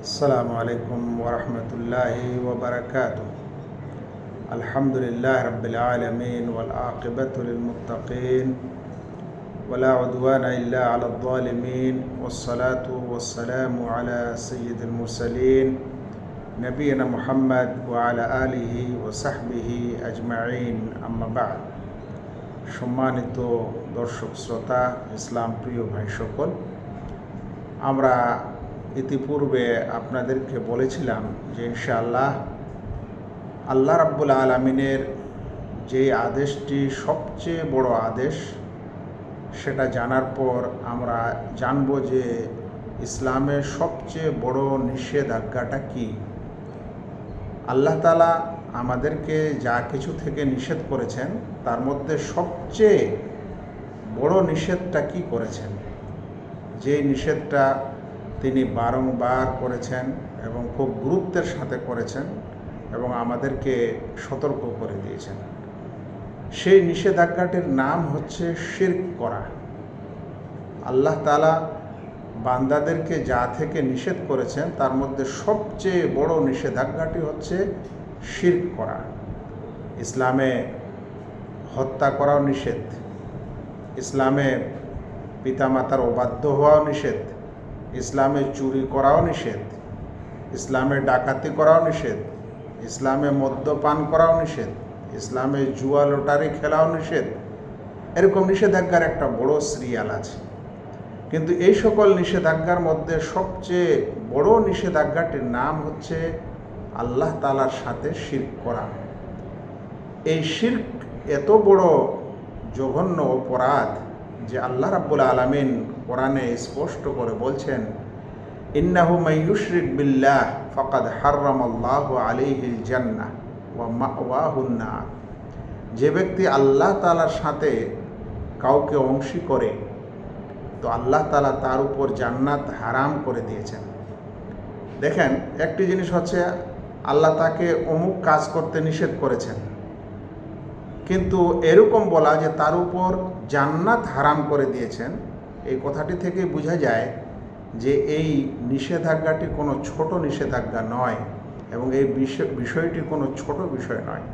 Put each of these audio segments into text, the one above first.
السلام عليكم ورحمة الله وبركاته. الحمد لله رب العالمين والعاقبة للمتقين ولا عدوان إلا على الظالمين والصلاة والسلام على سيد المرسلين نبينا محمد وعلى آله وصحبه أجمعين. أما بعد সম্মানিত দর্শক, শ্রোতা, ইসলাম প্রিয় ভাই সকল, আমরা ইতিপূর্বে আপনাদেরকে বলেছিলাম যে ইনশাআল্লাহ আল্লাহ রাব্বুল আলমিনের যে আদেশটি সবচেয়ে বড় আদেশ, সেটা জানার পর আমরা জানব যে ইসলামের সবচেয়ে বড় নিষেধাজ্ঞাটা কি। আল্লাহ তালা আমাদেরকে যা কিছু থেকে নিষেধ করেছেন, তার মধ্যে সবচেয়ে বড় নিষেধটা কি করেছেন? যে নিষেধটা তিনি বারংবার করেছেন এবং খুব গুরুত্বের সাথে করেছেন এবং আমাদেরকে সতর্ক করে দিয়েছেন। সেই নিষেধাজ্ঞাটির নাম হচ্ছে শির্ক করা। আল্লাহ তালা বান্দাদেরকে যা থেকে নিষেধ করেছেন, তার মধ্যে সবচেয়ে বড় নিষেধাজ্ঞাটি হচ্ছে শির্ক করা। ইসলামে হত্যা করাও নিষেধ। ইসলামে পিতামাতার অবাধ্য হওয়াও নিষেধ। ইসলামে চুরি করাও নিষেধ। ইসলামে ডাকাতি করাও নিষেধ। ইসলামে মদ্যপান করাও নিষেধ। ইসলামে জুয়া লোটারি খেলাও নিষেধ। এরকম নিষেধাজ্ঞার একটা বড় সিরিয়াল আছে। কিন্তু এই সকল নিষেধাজ্ঞার মধ্যে সবচেয়ে বড় নিষেধাজ্ঞাটির নাম হচ্ছে আল্লাহ তালার সাথে শির্ক করা। এই শির্ক এত বড় জঘন্য অপরাধ যে আল্লাহ রাব্বুল আলমিন কোরআনে স্পষ্ট করে বলছেন, ইন্নাহু মাইয়ুশরিক বিল্লাহ ফাকাদ হাররাম আল্লাহ আলাইহিল জান্নাহ ওয়া মাওয়াহুন্না যে ব্যক্তি আল্লাহ তালার সাথে কাউকে অংশী করে, তো আল্লাহ তালা তার উপর জান্নাত হারাম করে দিয়েছেন। দেখেন, একটি জিনিস হচ্ছে আল্লাহ তাকে অমুক কাজ করতে নিষেধ করেছেন। কিন্তু এরকম বলা যে তার উপর জান্নাত হারাম করে দিয়েছেন, এই কথাটি থেকে বোঝা যায় যে এই নিষেধাজ্ঞাটি কোনো ছোট নিষেধাজ্ঞা নয় এবং এই বিষয়টি কোনো ছোট বিষয় নয়।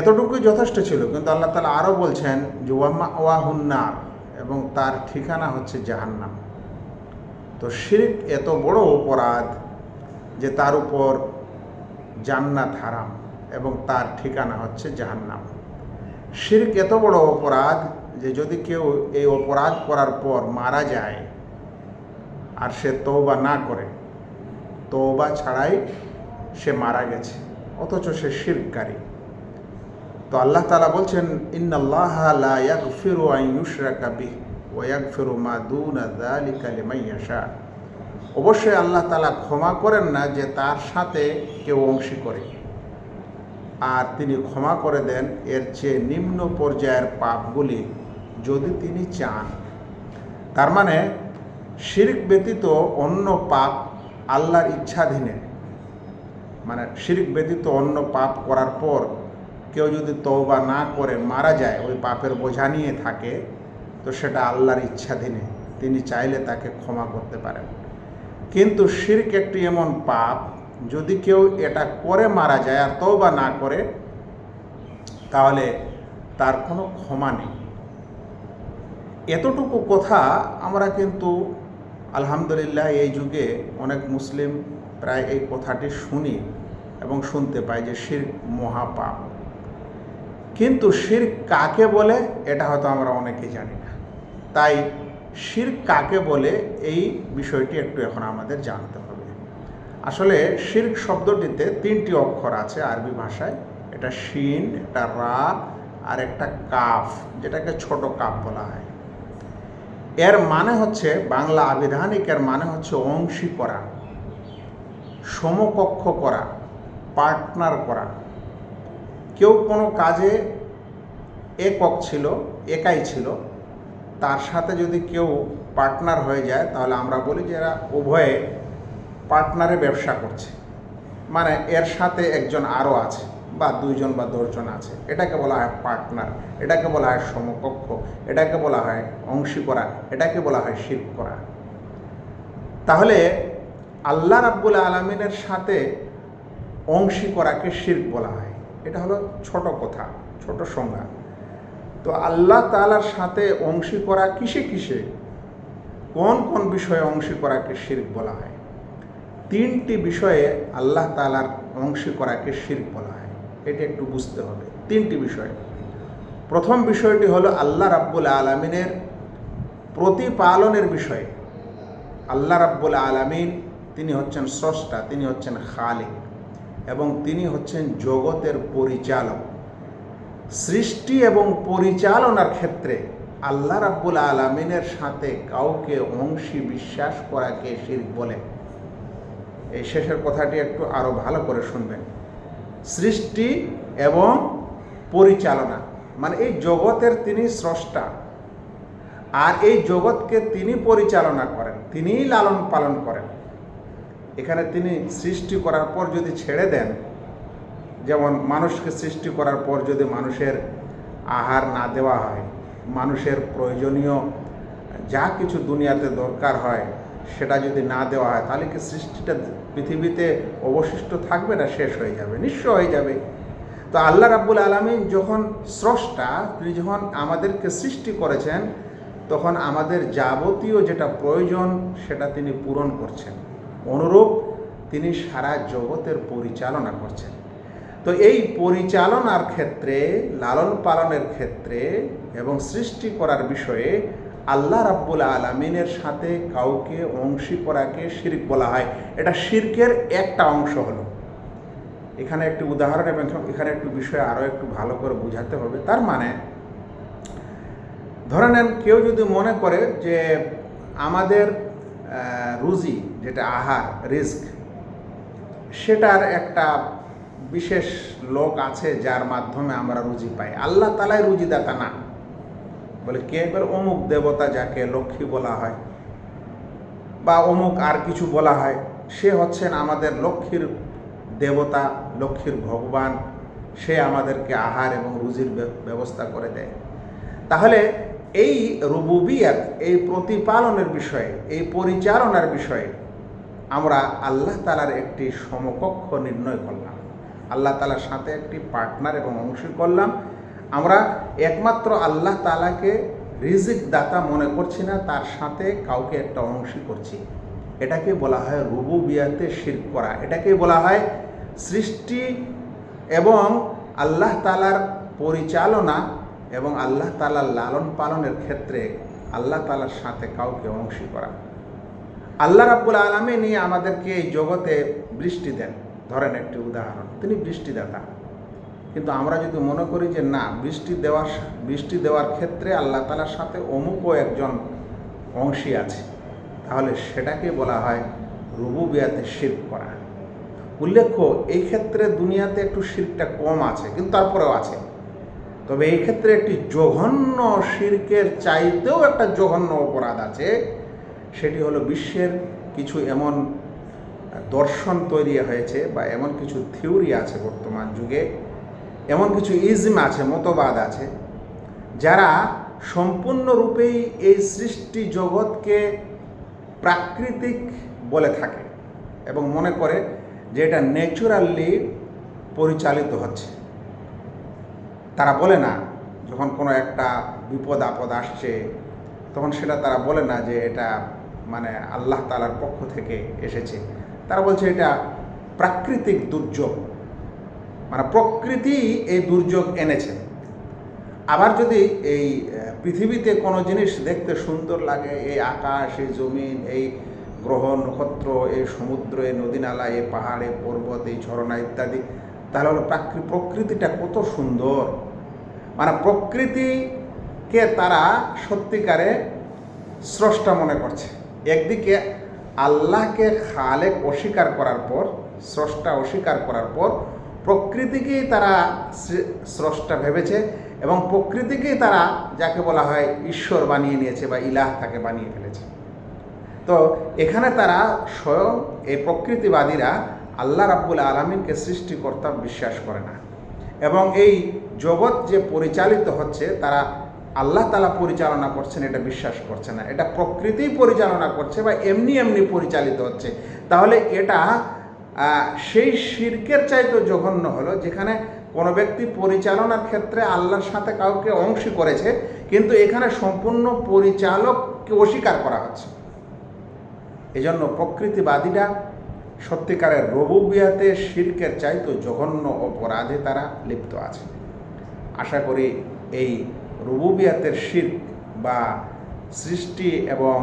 এতটুকুই যথেষ্ট ছিল, কিন্তু আল্লাহ তালা আরও বলছেন যে ওয়ামা ওয়াহুন্নার এবং তার ঠিকানা হচ্ছে জাহান্নাম। তো শিরিক এত বড় অপরাধ যে তার উপর জান্নাত হারাম এবং তার ঠিকানা হচ্ছে জাহান্নাম। শির্ক এত বড় অপরাধ যে যদি কেউ এই অপরাধ করার পর মারা যায় আর সে তৌবা না করে তৌবা ছাড়াই সে মারা গেছে, অথচ সে শিরকারী তো আল্লাহ তালা বলছেন, ইন্নাল্লাহ লা ইয়াগফিরু আন ইউশরাকা বিহি ওয়া ইয়াগফিরু মা দুনা যালিকা লিমান ইয়াশা। অবশ্যই আল্লাহ তালা ক্ষমা করেন না যে তার সাথে কেউ অংশী করে। আর তিনি ক্ষমা করে দেন, এর চেয়ে নিম্ন পর্যায়ের পাপগুলি যদি তিনি চান। তার মানে শির্ক ব্যতীত অন্য পাপ আল্লাহর ইচ্ছাধীনে। মানে শির্ক ব্যতীত অন্য পাপ করার পর কেউ যদি তওবা না করে মারা যায়, ওই পাপের বোঝা নিয়ে থাকে, তো সেটা আল্লাহর ইচ্ছাধীনে। তিনি চাইলে তাকে ক্ষমা করতে পারেন। কিন্তু শির্ক একটি এমন পাপ, যদি কেউ এটা করে মারা যায় আর তওবা না করে, তাহলে তার কোনো ক্ষমা নেই। এতটুকু কথা আমরা কিন্তু আলহামদুলিল্লাহ এই যুগে অনেক মুসলিম প্রায় এই কথাটি শুনি এবং শুনতে পাই যে শির মহাপাপ কিন্তু শির কাকে বলে, এটা হয়তো আমরা অনেকে জানি না। তাই শির কাকে বলে এই বিষয়টি একটু এখন আমাদের জানতে হবে। আসলে শির্ক শব্দটিতে তিনটি অক্ষর আছে আরবি ভাষায়। এটা শিন একটা রা, আর একটা কাফ, যেটাকে ছোট কাফ বলা হয়। এর মানে হচ্ছে, বাংলা আবিধানিক এর মানে হচ্ছে অংশী করা, সমকক্ষ করা, পার্টনার করা। কেউ কোনো কাজে একক ছিল, একাই ছিল তার সাথে যদি কেউ পার্টনার হয়ে যায়, তাহলে আমরা বলি যে এরা উভয়ে পার্টনারে ব্যবসা করছে। মানে এর সাথে একজন আরও আছে বা দুইজন বা দশজন আছে। এটাকে বলা হয় পার্টনার এটাকে বলা হয় সমকক্ষ, এটাকে বলা হয় অংশী করা এটাকে বলা হয় শিল্প করা তাহলে আল্লাহ রাব্বুল আলমিনের সাথে অংশী করাকে শির্ক বলা হয়। এটা হলো ছোট কথা, ছোট সংজ্ঞা। তো আল্লাহ তালার সাথে অংশী করা কিসে কিসে? কোন কোন বিষয়ে অংশী করাকে শির্ক বলা হয়? তিনটি বিষয়ে আল্লাহ তালার অংশী করাকে শির্ক বলা হয়। এটা একটু বুঝতে হবে। তিনটি বিষয়। প্রথম বিষয়টি হলো আল্লাহ রাব্বুল আলমিনের প্রতিপালনের বিষয়ে। আল্লাহ রাব্বুল আলমিন তিনি হচ্ছেন স্রষ্টা, তিনি হচ্ছেন খালিক এবং তিনি হচ্ছেন জগতের পরিচালক। সৃষ্টি এবং পরিচালনার ক্ষেত্রে আল্লাহ রাব্বুল আলমিনের সাথে কাউকে অংশী বিশ্বাস করাকে শির বলে। এই শেষের কথাটি একটু আরও ভালো করে শুনবেন। সৃষ্টি এবং পরিচালনা মানে এই জগতের তিনি স্রষ্টা আর এই জগৎকে তিনি পরিচালনা করেন, তিনিই লালন পালন করেন। এখানে তিনি সৃষ্টি করার পর যদি ছেড়ে দেন যেমন মানুষকে সৃষ্টি করার পর যদি মানুষের আহার না দেওয়া হয়, মানুষের প্রয়োজনীয় যা কিছু দুনিয়াতে দরকার হয় সেটা যদি না দেওয়া হয়, তাহলে কি সৃষ্টিটা পৃথিবীতে অবশিষ্ট থাকবে না, শেষ হয়ে যাবে, নিঃস্ব হয়ে যাবে? তো আল্লাহ রাব্বুল আলমিন যখন স্রষ্টা, তিনি যখন আমাদেরকে সৃষ্টি করেছেন, তখন আমাদের যাবতীয় যেটা প্রয়োজন সেটা তিনি পূরণ করছেন। অনুরূপ তিনি সারা জগতের পরিচালনা করছেন। তো এই পরিচালনার ক্ষেত্রে, লালন পালনের ক্ষেত্রে এবং সৃষ্টি করার বিষয়ে আল্লাহ রাব্বুল আলমিনের সাথে কাউকে অংশী করাকে শির্ক বলা হয়। এটা শির্কের একটা অংশ হলো। এখানে একটি উদাহরণ এবং এখানে একটু বিষয় আরও একটু ভালো করে বুঝাতে হবে। তার মানে ধরে নেন কেউ যদি মনে করে যে আমাদের রুজি, যেটা আহার, রিস্ক, সেটার একটা বিশেষ লোক আছে যার মাধ্যমে আমরা রুজি পাই। আল্লাহ তালাই রুজিদাতা না। বলে কে? বলে অমুক দেবতা যাকে লক্ষ্মী বলা হয় বা অমুক আর কিছু বলা হয়, সে হচ্ছেন আমাদের লক্ষ্মীর দেবতা, লক্ষ্মীর ভগবান। সে আমাদেরকে আহার এবং রুজির ব্যবস্থা করে দেয়। তাহলে এই রুবুবিয়াত, এই প্রতিপালনের বিষয়ে, এই পরিচালনার বিষয়ে আমরা আল্লাহ তালার একটি সমকক্ষ নির্ণয় করলাম। আল্লাহ তালার সাথে একটি পার্টনার এবং অংশী করলাম। আমরা একমাত্র আল্লাহ তালাকে রিজিক দাতা মনে করছি না, তার সাথে কাউকে একটা অংশী করছি। এটাকে বলা হয় রুবুবিয়াতে শির করা। এটাকে বলা হয় সৃষ্টি এবং আল্লাহ তালার পরিচালনা এবং আল্লাহ তালার লালন পালনের ক্ষেত্রে আল্লাহ তালার সাথে কাউকে অংশী করা। আল্লাহ রাব্বুল নিয়ে আমাদেরকে এই জগতে বৃষ্টি দেন। ধরেন একটি উদাহরণ, তিনি বৃষ্টিদাতা। কিন্তু আমরা যদি মনে করি যে না, বৃষ্টি দেওয়ার বৃষ্টি দেওয়ার ক্ষেত্রে আল্লাহ তালার সাথে অমুকও একজন অংশী আছে, তাহলে সেটাকে বলা হয় রুবুবিয়াতে শির করা। উল্লেখ্য, এই ক্ষেত্রে দুনিয়াতে একটু শিরটা কম আছে, কিন্তু তারপরেও আছে। তবে এই ক্ষেত্রে একটি জঘন্য শিরকের চাইতেও একটা জঘন্য অপরাধ আছে, সেটি হলো বিশ্বের কিছু এমন দর্শন তৈরি হয়েছে বা এমন কিছু থিওরি আছে বর্তমান যুগে, এমন কিছু ইজম আছে, মতবাদ আছে, যারা সম্পূর্ণরূপেই এই সৃষ্টি জগৎকে প্রাকৃতিক বলে থাকে এবং মনে করে যে এটা ন্যাচুরালি পরিচালিত হচ্ছে। তারা বলে না, যখন কোনো একটা বিপদ আপদ আসছে, তখন সেটা তারা বলে না যে এটা মানে আল্লাহ তালার পক্ষ থেকে এসেছে। তারা বলছে এটা প্রাকৃতিক দুর্যোগ। মানে প্রকৃতি এই দুর্যোগ এনেছে। আবার যদি এই পৃথিবীতে কোনো জিনিস দেখতে সুন্দর লাগে, এই আকাশ, এই জমিন, এই গ্রহ, নক্ষত্র, এই সমুদ্র, এই নদীনালা এই পাহাড় পর্বত, এই ঝরনা ইত্যাদি, তাহলে হলো প্রাকৃ, প্রকৃতিটা কত সুন্দর। মানে প্রকৃতিকে তারা সত্যিকারে স্রষ্টা মনে করছে। একদিকে আল্লাহকে খালেক অস্বীকার করার পর, স্রষ্টা অস্বীকার করার পর, প্রকৃতিকেই তারা স্রষ্টা ভেবেছে এবং প্রকৃতিকেই তারা যাকে বলা হয় ঈশ্বর বানিয়ে নিয়েছে বা ইলাহ তাকে বানিয়ে ফেলেছে। তো এখানে তারা স্বয়ং এই প্রকৃতিবাদীরা আল্লাহ রাব্বুল আলমিনকে সৃষ্টিকর্তা বিশ্বাস করে না। এবং এই জগৎ যে পরিচালিত হচ্ছে, তারা আল্লাহ তালা পরিচালনা করছেন, এটা বিশ্বাস করছে না। এটা প্রকৃতি পরিচালনা করছে বা এমনি এমনি পরিচালিত হচ্ছে। তাহলে এটা সেই শির্কের চাইতে জঘন্য হলো, যেখানে কোনো ব্যক্তি পরিচালনার ক্ষেত্রে আল্লাহর সাথে কাউকে অংশী করেছে, কিন্তু এখানে সম্পূর্ণ পরিচালককে অস্বীকার করা হচ্ছে। এজন্য প্রকৃতিবাদীরা সত্যিকারের রবুবিয়াতে শির্কের চাইতে জঘন্য অপরাধে তারা লিপ্ত আছে। আশা করি এই রুবুবিয়াতের শির্ক বা সৃষ্টি এবং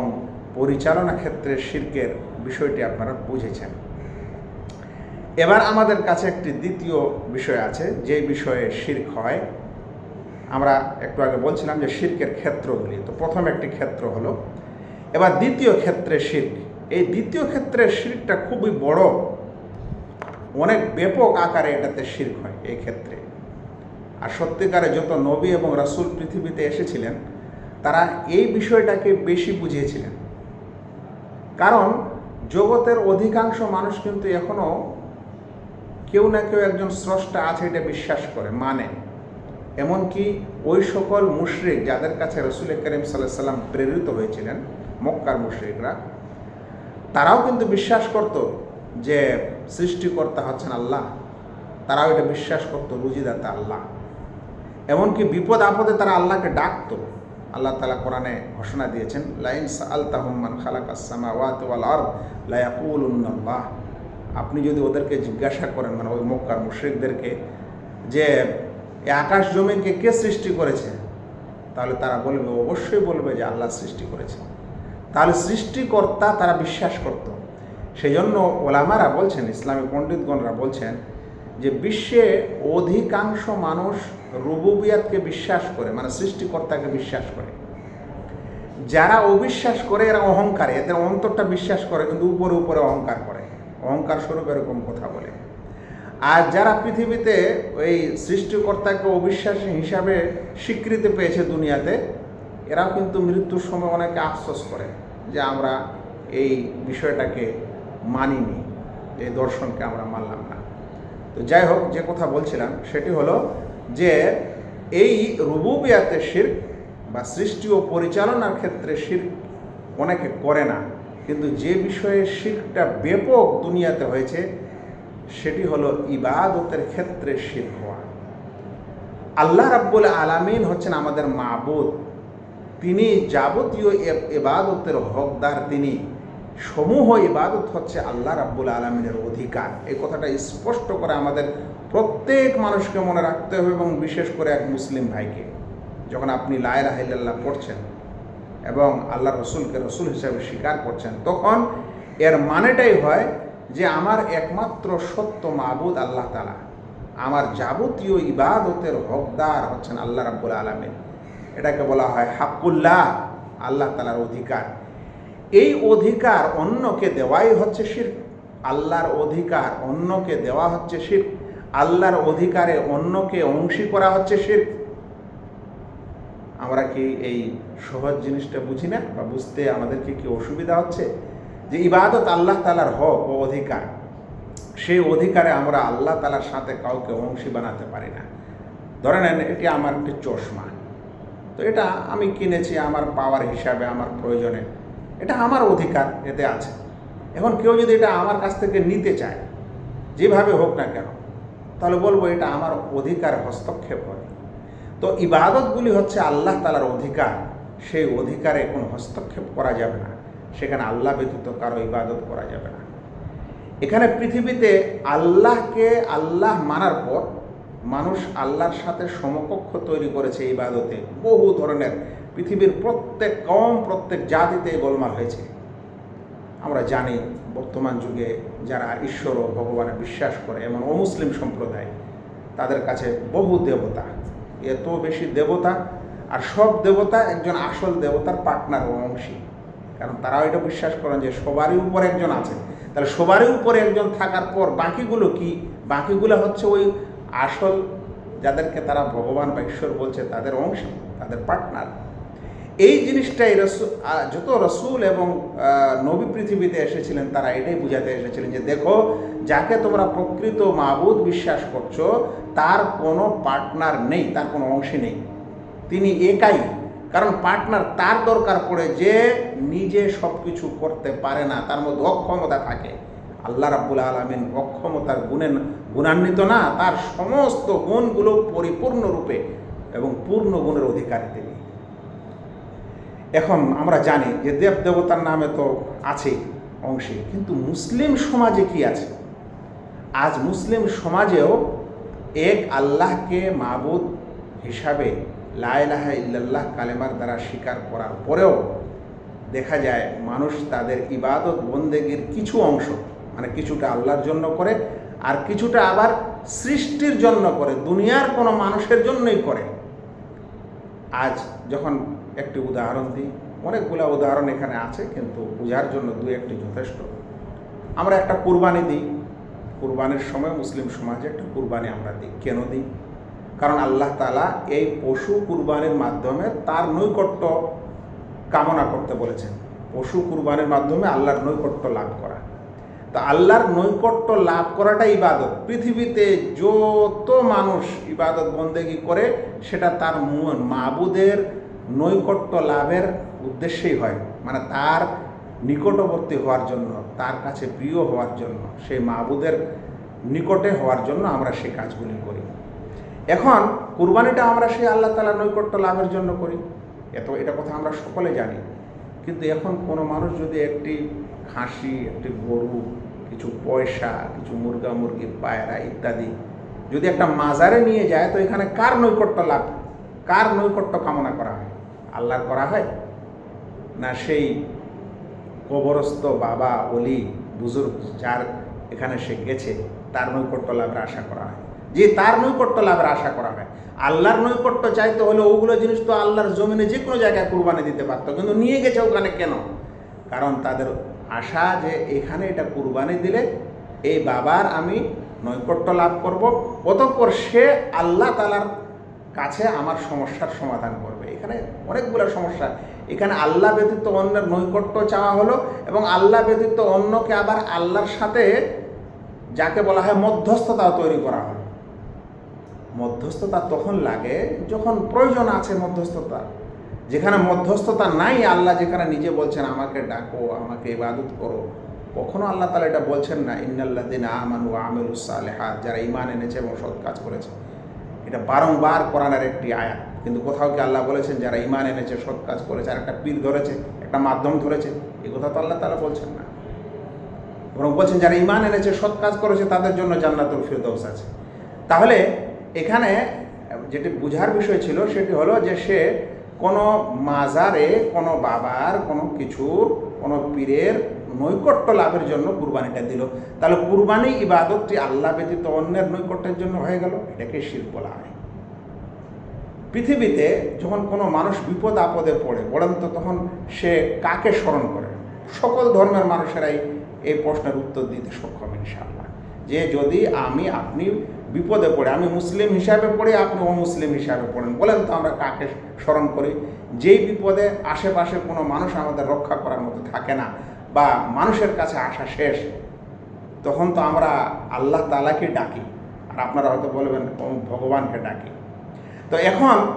পরিচালনা ক্ষেত্রে শির্কের বিষয়টি আপনারা বুঝেছেন। এবার আমাদের কাছে একটি দ্বিতীয় বিষয় আছে, যে বিষয়ে শির্ক হয়। আমরা একটু আগে বলছিলাম যে শির্কের ক্ষেত্রগুলি, তো প্রথম একটি ক্ষেত্র হলো, এবার দ্বিতীয় ক্ষেত্রে শির্ক। এই দ্বিতীয় ক্ষেত্রে শির্কটা খুবই বড়, অনেক ব্যাপক আকারে এটাতে শির্ক হয় এই ক্ষেত্রে। আর সত্যিকারে যত নবী এবং রাসূল পৃথিবীতে এসেছিলেন, তারা এই বিষয়টাকে বেশি বুঝিয়েছিলেন। কারণ জগতের অধিকাংশ মানুষ কিন্তু এখনও কেউ না কেউ একজন স্রষ্টা আছে এটা বিশ্বাস করে মানে। এমনকি ওই সকল মুশরিক যাদের কাছে রসুল করিম সাল্লাহ সাল্লাম প্রেরিত হয়েছিলেন, মক্কার মুশরিকরা, তারাও কিন্তু বিশ্বাস করত যে সৃষ্টিকর্তা হচ্ছেন আল্লাহ। তারাও এটা বিশ্বাস করতো রুজিদাতা আল্লাহ। এমনকি বিপদ আপদে তারা আল্লাহকে ডাকত। আল্লাহ তালা কোরআনে ঘোষণা দিয়েছেন, লাইন আল তাহমান খালাক আসামা ওয়াত লায়াকুল উন্নাল্লাহ আপনি যদি ওদেরকে জিজ্ঞাসা করেন মানে ওই মক্কার মুশ্রিকদেরকে যে আকাশ জমিনকে কে সৃষ্টি করেছে? তাহলে তারা বলবে, অবশ্যই বলবে যে আল্লাহ সৃষ্টি করেছে তাহলে সৃষ্টিকর্তা তারা বিশ্বাস করত। সেই জন্য ওলামারা বলছেন, ইসলামী পণ্ডিতগণরা বলছেন যে বিশ্বে অধিকাংশ মানুষ রুবুবিয়াতকে বিশ্বাস করে মানে সৃষ্টিকর্তাকে বিশ্বাস করে। যারা অবিশ্বাস করে, এরা অহংকারে। এদের অন্তরটা বিশ্বাস করে, কিন্তু উপরে উপরে অহংকার করে। অহংকার স্বরূপ এরকম কথা বলে। আর যারা পৃথিবীতে ওই সৃষ্টিকর্তাকে অবিশ্বাস হিসাবে স্বীকৃতি পেয়েছে দুনিয়াতে, এরাও কিন্তু মৃত্যুর সময় অনেকে আফসোস করে যে আমরা এই বিষয়টাকে মানিনি, এই দর্শনকে আমরা মানলাম না। তো যাই হোক, যে কথা বলছিলাম, সেটি হলো যে এই রুবুবিয়াতে শির্ক বা সৃষ্টি ও পরিচালনার ক্ষেত্রে শির্ক অনেকে করে না। কিন্তু যে বিষয়ে শির্কটা ব্যাপক দুনিয়াতে হয়েছে, সেটি হলো ইবাদতের ক্ষেত্রে শির্ক হওয়া। আল্লাহ রাব্বুল আলামিন হচ্ছেন আমাদের মাবুদ। তিনি যাবতীয় এবাদতের হকদার তিনি। সমূহ ইবাদত হচ্ছে আল্লাহ রাব্বুল আলমিনের অধিকার। এই কথাটা স্পষ্ট করে আমাদের প্রত্যেক মানুষকে মনে রাখতে হবে এবং বিশেষ করে এক মুসলিম ভাইকে, যখন আপনি লায় রাহিল্লাহ পড়ছেন এবং আল্লাহ রসুলকে রসুল হিসাবে স্বীকার করছেন, তখন এর মানেটাই হয় যে আমার একমাত্র সত্য মাবুদ আল্লাহ তালা আমার যাবতীয় ইবাদতের হকদার হচ্ছেন আল্লাহ রাব্বুল আলমিন। এটাকে বলা হয় হাক্কুল্লাহ, আল্লাহ তালার অধিকার। এই অধিকার অন্যকে দেওয়াই হচ্ছে শির আল্লাহর অধিকার অন্যকে দেওয়া হচ্ছে শির আল্লাহর অধিকারে অন্যকে অংশী করা হচ্ছে শির। আমরা কি এই সহজ জিনিসটা বুঝি না বা বুঝতে আমাদেরকে কি অসুবিধা হচ্ছে? যে ইবাদত আল্লাহ তালার হক ও অধিকার। সেই অধিকারে আমরা আল্লাহ তালার সাথে কাউকে অংশী বানাতে পারি না। ধরে নেন, এটি আমার একটি চশমা। তো এটা আমি কিনেছি আমার পাওয়ার হিসাবে, আমার প্রয়োজনে। এটা আমার অধিকার এতে আছে। এখন কেউ যদি এটা আমার কাছ থেকে নিতে চায়, যেভাবে হোক না কেন তাহলে বলব এটা আমার অধিকার হস্তক্ষেপ হয়। তো ইবাদতগুলি হচ্ছে আল্লাহ তালার অধিকার। সেই অধিকারে কোনো হস্তক্ষেপ করা যাবে না। সেখানে আল্লাহ ব্যতীত কারও ইবাদত করা যাবে না। এখানে পৃথিবীতে আল্লাহকে আল্লাহ মানার পর মানুষ আল্লাহর সাথে সমকক্ষ তৈরি করেছে ইবাদতে। বহু ধরনের। পৃথিবীর প্রত্যেক কম প্রত্যেক জাতিতে গোলমাল হয়েছে। আমরা জানি বর্তমান যুগে যারা ঈশ্বর ও ভগবানে বিশ্বাস করে, এমন অমুসলিম সম্প্রদায়, তাদের কাছে বহু দেবতা, এত বেশি দেবতা, আর সব দেবতা একজন আসল দেবতার পার্টনার ও অংশী। কারণ তারাও এটা বিশ্বাস করেন যে সবারই উপরে একজন আছে। তাহলে সবারই উপরে একজন থাকার পর বাকিগুলো কি? বাকিগুলো হচ্ছে ওই আসল যাদেরকে তারা ভগবান বা ঈশ্বর বলছে, তাদের অংশ, তাদের পার্টনার এই জিনিসটাই রসুল যত রসুল এবং নবী পৃথিবীতে এসেছিলেন, তারা এটাই বুঝাতে এসেছিলেন যে, দেখো, যাকে তোমরা প্রকৃত মাবুদ বিশ্বাস করছ, তার কোনো পার্টনার নেই, তার কোনো অংশী নেই। তিনি একাই। কারণ পার্টনার তার দরকার পড়ে যে, নিজে সব কিছু করতে পারে না, তার মধ্যে অক্ষমতা থাকে। আল্লাহ রাব্বুল আলমিন অক্ষমতার গুণে, গুণান্বিত না, তার সমস্ত গুণগুলো পরিপূর্ণরূপে এবং পূর্ণ গুণের অধিকারী তিনি। এখন আমরা জানি যে দেব দেবতার নামে তো আছেই অংশে, কিন্তু মুসলিম সমাজে কি আছে? আজ মুসলিম সমাজেও এক আল্লাহকে মাবুদ হিসাবে লাইলাহা ইল্লাল্লাহ কালেমার দ্বারা স্বীকার করার পরেও দেখা যায় মানুষ তাদের ইবাদত বন্দেগীর কিছু অংশ মানে কিছুটা আল্লাহর জন্য করে আর কিছুটা আবার সৃষ্টির জন্য করে, দুনিয়ার কোনো মানুষের জন্যই করে। আজ যখন একটি উদাহরণ দিই, অনেকগুলো উদাহরণ এখানে আছে, কিন্তু বোঝার জন্য দুই একটি যথেষ্ট। আমরা একটা কুরবানি দিই। কুরবানির সময় মুসলিম সমাজে একটা কুরবানি আমরা দিই। কেন দিই? কারণ আল্লাহ তালা এই পশু কুরবানির মাধ্যমে তার নৈকট্য কামনা করতে বলেছেন। পশু কুরবানির মাধ্যমে আল্লাহর নৈকট্য লাভ করা। তা আল্লাহর নৈকট্য লাভ করাটা ইবাদত। পৃথিবীতে যত মানুষ ইবাদত বন্দেগি করে, সেটা তার মাবুদের নৈকট্য লাভের উদ্দেশ্যেই হয়। মানে তার নিকটবর্তী হওয়ার জন্য, তার কাছে প্রিয় হওয়ার জন্য সেই মাবুদের নিকটে হওয়ার জন্য আমরা সেই কাজগুলি করি। এখন কুরবানিটা আমরা সেই আল্লাহ তালা নৈকট্য লাভের জন্য করি। এত, এটা কথা আমরা সকলে জানি। কিন্তু এখন কোনো মানুষ যদি একটি খাসি, একটি গরু, কিছু পয়সা, কিছু মুরগা, মুরগি, পায়রা ইত্যাদি যদি একটা মাজারে নিয়ে যায়, তো এখানে কার নৈকট্য লাভ? কার নৈকট্য কামনা করা হয়? আল্লাহর করা হয়? না সেই কবরস্থ বাবা অলি বুজুর্গ যার এখানে সে গেছে, তার নৈকট্য লাভের আশা করা হয়? যে তার নৈকট্য লাভের আশা করা হয় আল্লাহর নৈকট্য চাইতে হলে ওগুলো জিনিস তো আল্লাহর জমিনে যে কোনো জায়গায় কুরবানি দিতে পারতো, কিন্তু নিয়ে গেছে ওখানে কেন? কারণ তাদের আশা যে এখানে এটা কুরবানি দিলে এই বাবার আমি নৈকট্য লাভ করব, অতঃপর সে আল্লাহ তালার কাছে আমার সমস্যার সমাধান করবে। এখানে অনেকগুলো সমস্যা। এখানে আল্লাহ ব্যতীত অন্যের নৈকট্য চাওয়া হলো এবং আল্লাহ ব্যতীত অন্যকে আবার আল্লাহর সাথে যাকে বলা হয় মধ্যস্থতা তৈরি করা হলো। মধ্যস্থতা তখন লাগে, যখন প্রয়োজন আছে মধ্যস্থতা। যেখানে মধ্যস্থতা নাই, আল্লাহ যেখানে নিজে বলছেন, আমাকে ডাকো, আমাকে ইবাদত করো। কখনো আল্লাহ তালা এটা বলছেন না ইন্নাল্লাদিন আমানু আমেলুসালেহাত যারা ইমান এনেছে এবং সৎ কাজ করেছে। এটা বারংবার কোরআনের একটি আয়াত। কিন্তু কোথাও কি আল্লাহ বলেছেন, যারা ইমান এনেছে, সৎ কাজ করেছে আর একটা পীর ধরেছে, একটা মাধ্যম ধরেছে? এ কথা তো আল্লাহ তালা বলছেন না। বরং বলছেন, যারা ইমান এনেছে, সৎ কাজ করেছে, তাদের জন্য জান্নাতুল ফিরদৌস আছে। তাহলে এখানে যেটি বুঝার বিষয় ছিল সেটি হলো যে সে কোনো মাজারে, কোনো বাবার, কোনো কিছুর, কোনো পীরের নৈকট্য লাভের জন্য কুরবানিটা দিল। তাহলে কুরবানি ইবাদতটি আল্লাহ ব্যতীত অন্যের নৈকট্যের জন্য হয়ে গেল? এটাকে শিল্প বলা হয়? পৃথিবীতে যখন কোনো মানুষ বিপদ আপদে পড়ে, বলেন তো তখন সে কাকে স্মরণ করে? সকল ধর্মের মানুষেরাই এই প্রশ্নের উত্তর দিতে সক্ষম ইনশাআল্লাহ। যে যদি আমি, আপনি বিপদে পড়ে। আমি মুসলিম হিসাবে পড়ি আপনি অমুসলিম হিসাবে পড়েন। বলেন তো আমরা কাকে স্মরণ করি? যেই বিপদে আশেপাশে কোনো মানুষ আমাদের রক্ষা করার মতো থাকে না বা মানুষের কাছে আসা শেষ তখন তো আমরা আল্লাহ তালাকে ডাকি। আর আপনারা হয়তো বলবেন "ও, ভগবানকে ডাকি। তো এখন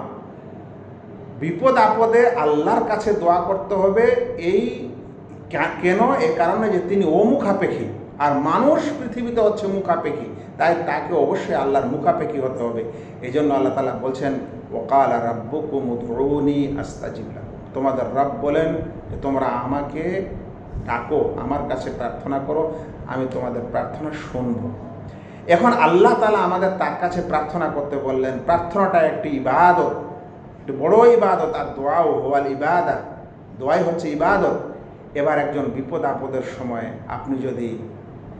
বিপদ আপদে আল্লাহর কাছে দোয়া করতে হবে এই কেন? এ কারণে যে তিনি অমুখাপেক্ষী। আর মানুষ পৃথিবীতে হচ্ছে মুখাপেক্ষী। তাই তাকে অবশ্যই আল্লাহর মুখাপেক্ষী হতে হবে। এই জন্য আল্লাহ তালা বলছেন, ওকাল রাব্বুকুম উদউনি আস্তাজিবলা তোমাদের রব বলেন যে, তোমরা আমাকে ডাকো, আমার কাছে প্রার্থনা করো, আমি তোমাদের প্রার্থনা শুনব। এখন আল্লাহ তালা আমাদের তার কাছে প্রার্থনা করতে বললেন, প্রার্থনাটা একটি ইবাদত, একটি বড় ইবাদত, আর দোয়াও হওয়াল ইবাদা, দোয়াই হচ্ছে ইবাদত। এবার একজন বিপদ আপদের সময় আপনি যদি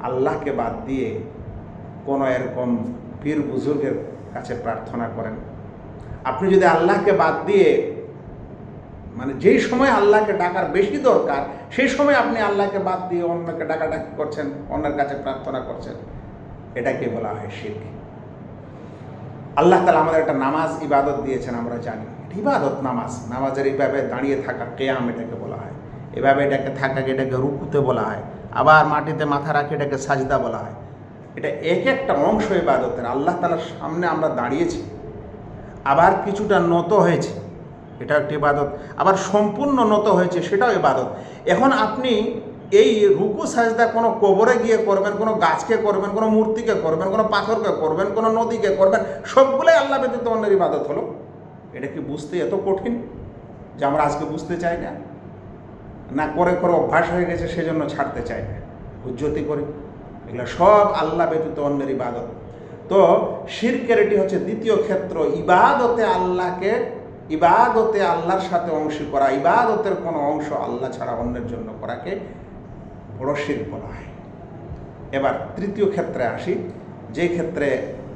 আল্লাহকে বাদ দিয়ে কোনো এরকম পীর বুজুর্গের কাছে প্রার্থনা করেন। আপনি যদি আল্লাহকে বাদ দিয়ে মানে যেই সময় আল্লাহকে ডাকার বেশি দরকার, সেই সময় আপনি আল্লাহকে বাদ দিয়ে অন্যকে ডাকাডাকি করছেন, অন্যের কাছে প্রার্থনা করছেন এটাকে বলা হয় শিখ আল্লাহ তালা আমাদের একটা নামাজ, ইবাদত দিয়েছেন, আমরা জানি। ইবাদত নামাজ। নামাজের এইভাবে দাঁড়িয়ে থাকা, কেয়াম এটাকে বলা হয়। এভাবে এটাকে থাকাকে এটাকে রুকুতে বলা হয়। আবার মাটিতে মাথা রাখে, এটাকে সাজদা বলা হয়। এটা এক একটা অংশ ইবাদতের। আল্লাহ তালার সামনে আমরা দাঁড়িয়েছি। আবার কিছুটা নত হয়েছে। এটা একটি ইবাদত। আবার সম্পূর্ণ নত হয়েছে, সেটাও ইবাদত। এখন আপনি এই রুকু, সাজদা কোনো কবরে গিয়ে করবেন, কোনো গাছকে করবেন, কোনো মূর্তিকে করবেন, কোনো পাথরকে করবেন, কোনো নদীকে করবেন, সবগুলোই আল্লাহ ব্যতীত অন্যের ইবাদত হলো। এটা কি বুঝতে এত কঠিন যে আমরা আজকে বুঝতে চাই না? না করে করে অভ্যাস হয়ে গেছে, সেজন্য ছাড়তে চাই না। উজ্জ্বতি করি। এগুলো সব আল্লাহ ব্যতীত অন্যের ইবাদত। তো শিরকের এটি হচ্ছে দ্বিতীয় ক্ষেত্র, ইবাদতে আল্লাহকে, ইবাদতে আল্লাহর সাথে অংশী করা। ইবাদতের কোনো অংশ আল্লাহ ছাড়া অন্যের জন্য করাকে বড় শির বলা হয়। এবার তৃতীয় ক্ষেত্রে আসি, যে ক্ষেত্রে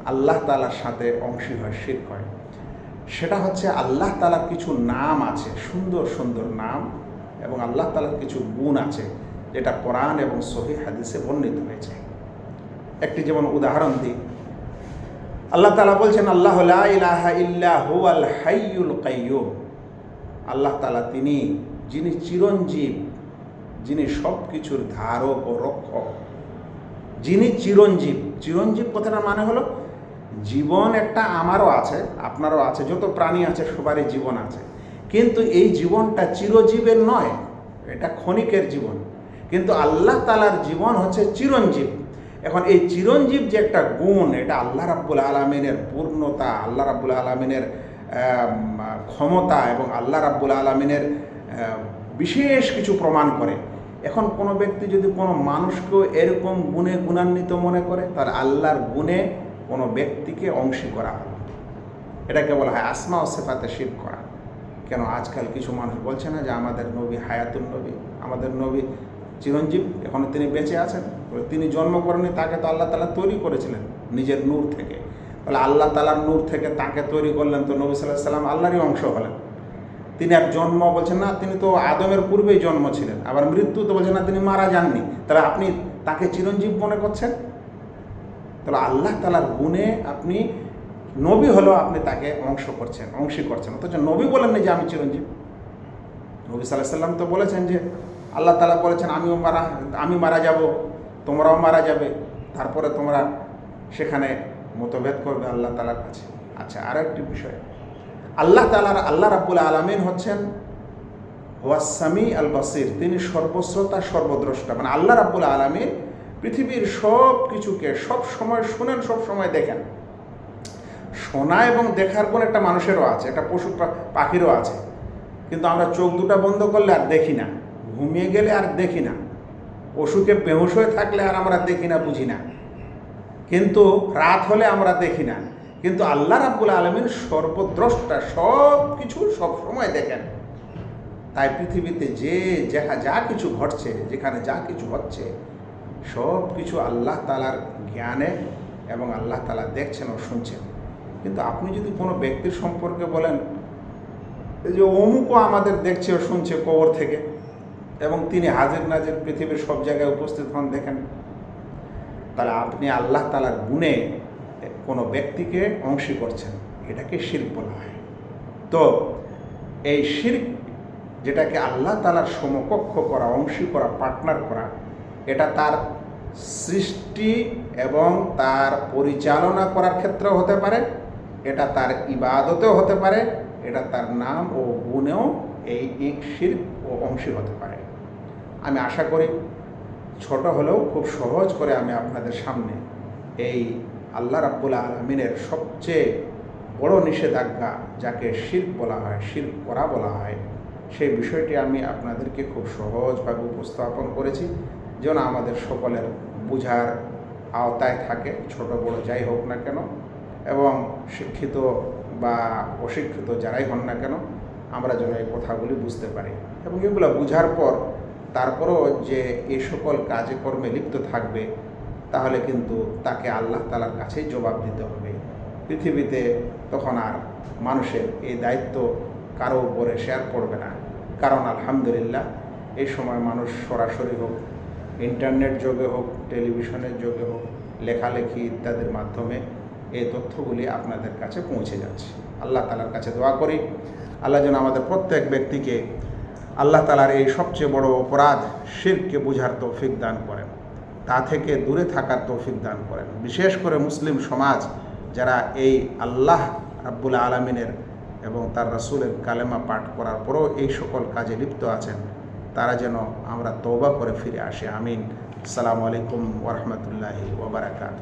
আল্লাহ তালার সাথে অংশী হয় শির হয়। সেটা হচ্ছে আল্লাহ তালার কিছু নাম আছে, সুন্দর সুন্দর নাম, এবং আল্লাহ তালার কিছু গুণ আছে, যেটা কোরআন এবং সহি হাদিসে বর্ণিত হয়েছে। একটি যেমন উদাহরণ দিই। আল্লাহ তালা বলছেন, আল্লাহ ইলাহা কাইয়ুম। আল্লাহ তালা তিনি যিনি চিরঞ্জীব, যিনি সব কিছুর ধারক ও রক্ষক। যিনি চিরঞ্জীব চিরঞ্জীব কথাটার মানে হলো, জীবন একটা আমারও আছে, আপনারও আছে, যত প্রাণী আছে, সবারই জীবন আছে। কিন্তু এই জীবনটা চিরজীবের নয়, এটা ক্ষণিকের জীবন। কিন্তু আল্লাহ তালার জীবন হচ্ছে চিরঞ্জীব। এখন এই চিরঞ্জীব যে একটা গুণ, এটা আল্লাহ রাব্বুল আলমিনের পূর্ণতা, আল্লাহ রাব্বুল আলমিনের ক্ষমতা এবং আল্লাহ রাব্বুল আলমিনের বিশেষ কিছু প্রমাণ করে। এখন কোনো ব্যক্তি যদি কোনো মানুষকেও এরকম গুণে গুণান্বিত মনে করে, তাহলে আল্লাহর গুণে কোনো ব্যক্তিকে অংশী করা হলো এটাকে বলা হয় আসমা ও সেফাতে শিব করা। কেন? আজকাল কিছু মানুষ বলছে না যে আমাদের নবী হায়াতুল নবী, আমাদের নবী চিরঞ্জীব এখনও তিনি বেঁচে আছেন। তিনি জন্ম করেনি তাকে তো আল্লাহ তালা তৈরি করেছিলেন নিজের নূর থেকে। তাহলে আল্লাহ তালার নূর থেকে তাকে তৈরি করলেন তো নবী সাল্লাহ সাল্লাম আল্লাহরই অংশ হলেন। তিনি আর জন্ম বলছেন না, তিনি তো আদমের পূর্বেই জন্ম ছিলেন, আবার মৃত্যু তো বলছেন না, তিনি মারা যাননি। তাহলে আপনি তাকে চিরঞ্জীব মনে করছেন? তাহলে আল্লাহ তালার গুণে আপনি নবী হলেও আপনি তাকে অংশ করছেন, অংশী করছেন। অথচ নবী বলেন না যে আমি চিরঞ্জীব। নবী সাল্লাহ সাল্লাম তো বলেছেন যে, আল্লাহ তালা বলেছেন আমিও মারা, আমি মারা যাব। তোমরাও মারা যাবে, তারপরে তোমরা সেখানে মতভেদ করবে আল্লাহ তালার কাছে। আচ্ছা আরও একটি বিষয়। আল্লাহ তালার আল্লাহ রাব্বুল আলমিন হচ্ছেন ওয়াসামি আল বাসির। তিনি সর্বশ্রোতা, সর্বদ্রষ্টা। মানে আল্লাহ রাব্বুল আলমিন পৃথিবীর সব কিছুকে সব সময় শুনেন, সব সময় দেখেন। শোনা এবং দেখার কোন একটা মানুষেরও আছে, একটা পশু পাখিরও আছে। কিন্তু আমরা চোখ দুটা বন্ধ করলে আর দেখি না। ঘুমিয়ে গেলে আর দেখি না। পশুকে বেহুশ হয়ে থাকলে আর আমরা দেখি না, বুঝি না। কিন্তু রাত হলে আমরা দেখি না। কিন্তু আল্লাহ রাব্বুল আলমিন সর্বদ্রষ্টা সব কিছু সব সময় দেখেন। তাই পৃথিবীতে যে যাহা যা কিছু ঘটছে, যেখানে যা কিছু হচ্ছে সব কিছু আল্লাহ তালার জ্ঞানে এবং আল্লাহ তালা দেখছেন ও শুনছেন। কিন্তু আপনি যদি কোনো ব্যক্তির সম্পর্কে বলেন যে অমুকও আমাদের দেখছে ও শুনছে কবর থেকে এবং তিনি হাজির নাজির পৃথিবীর সব জায়গায় উপস্থিত হন, দেখেন। তাহলে আপনি আল্লাহ তালার গুণে কোনো ব্যক্তিকে অংশী করছেন, এটাকে শির্ক বলা হয়। তো এই শির্ক যেটাকে আল্লাহ তালার সমকক্ষ করা, অংশী করা পার্টনার করা, এটা তার সৃষ্টি এবং তার পরিচালনা করার ক্ষেত্রেও হতে পারে, এটা তার ইবাদতেও হতে পারে, এটা তার নাম ও গুণেও এই শির্ক ও অংশী হতে পারে। আমি আশা করি ছোট হলেও খুব সহজ করে আমি আপনাদের সামনে এই আল্লাহ রাব্বুল আলমিনের সবচেয়ে বড় নিষেধাজ্ঞা যাকে শির্ক বলা হয়, শির্ক করা বলা হয়, সেই বিষয়টি আমি আপনাদেরকে খুব সহজভাবে উপস্থাপন করেছি। যেন আমাদের সকলের বুঝার আওতায় থাকে, ছোট বড় যাই হোক না কেন, এবং শিক্ষিত বা অশিক্ষিত যারাই হন না কেন, আমরা যেন এই কথাগুলি বুঝতে পারি। এবং এগুলো বুঝার পর তারপরও যে এ সকল কাজে কর্মে লিপ্ত থাকবে, তাহলে কিন্তু তাকে আল্লাহ তালার কাছেই জবাব দিতে হবে। পৃথিবীতে তখন আর মানুষের এই দায়িত্ব কারও উপরে শেয়ার করবে না। কারণ আলহামদুলিল্লাহ এই সময় মানুষ সরাসরি হোক, ইন্টারনেট যোগে হোক, টেলিভিশনের যোগে হোক, লেখালেখি ইত্যাদির মাধ্যমে এই তথ্যগুলি আপনাদের কাছে পৌঁছে যাচ্ছে। আল্লাহ তালার কাছে দোয়া করি। আল্লাহ যেন আমাদের প্রত্যেক ব্যক্তিকে আল্লাহ তালার এই সবচেয়ে বড় অপরাধ শিরকে বুঝার তৌফিক দান করেন। তা থেকে দূরে থাকার তৌফিক দান করেন। বিশেষ করে মুসলিম সমাজ যারা এই আল্লাহ রাব্বুল আলমিনের এবং তার রসুলের কালেমা পাঠ করার পরও এই সকল কাজে লিপ্ত আছেন, তারা যেন আমরা তৌবা করে ফিরে আসি। আমিন। আসসালামু আলাইকুম ওরহমতুল্লাহি ওবরাকাত